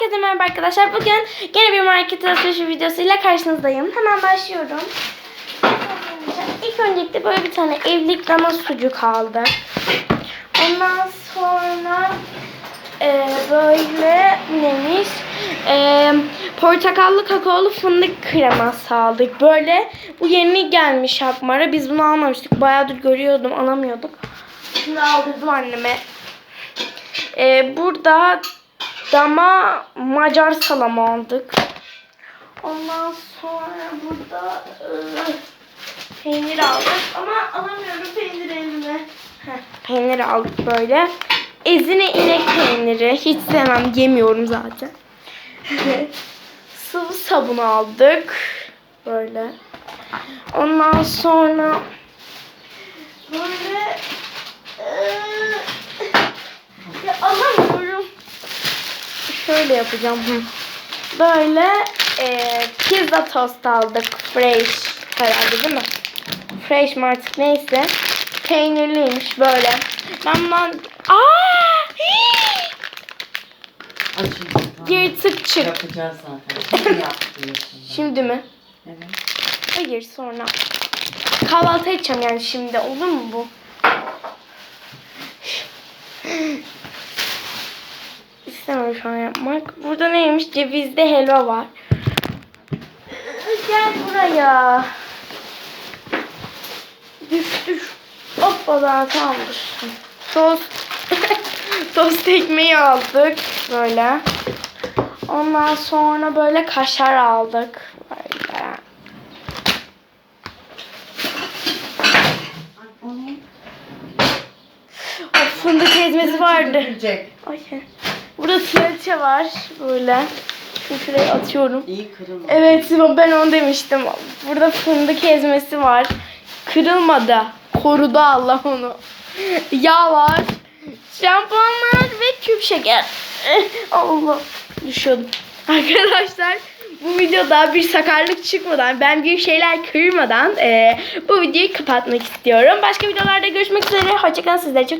Herkese merhaba arkadaşlar. Bugün gene bir market alışverişi videosuyla karşınızdayım. Hemen başlıyorum. İlk öncelikle böyle bir tane evlilik dana sucuk aldım. Ondan sonra e, böyle neymiş? E, portakallı kakaolu fındık kreması aldık. Böyle bu yeni gelmiş Akmar'a. Biz bunu almamıştık. Bayağıdır görüyordum, alamıyorduk. Şimdi aldırdım anneme. E, burada dama Macar salamı aldık. Ondan sonra burada e, peynir aldık ama alamıyorum peynir elime. Heh, peynir aldık böyle. Ezine inek peyniri. Hiç sevmem. Yemiyorum zaten. Sıvı sabun aldık. Böyle. Ondan sonra böyle Şöyle yapacağım. Hı. Böyle eee, pizza tost aldık. Fresh herhalde değil mi? Fresh mi artık neyse. Peynirliymiş böyle. Ben bundan... Aa! Hii! Açın. Yırtık çık. Yapacağız zaten. Şimdi. Şimdi mi? Evet. Hayır sonra. Kahvaltı edeceğim yani şimdi. Olur mu bu? İstemiyorum şu an yapmak. Burada neymiş? Cevizli helva var. Gel buraya. Düş düş. Hoppala tamamdır. Tost. Tost ekmeği aldık. Böyle. Ondan sonra böyle kaşar aldık. Böyle. Of, fındık ezmesi vardı. Ay. Burada sirke var böyle. Şimdi şuraya atıyorum. İyi kırılma. Evet Sibel, ben onu demiştim. Burada fındık ezmesi var. Kırılmadı. Korudu Allah onu. Yağ var. Şampuanlar ve küp şeker. Allah. Düşüyordum. Arkadaşlar bu videoda bir sakarlık çıkmadan ben bir şeyler kırmadan eh, bu videoyu kapatmak istiyorum. Başka videolarda görüşmek üzere. Hoşçakalın sizleri çok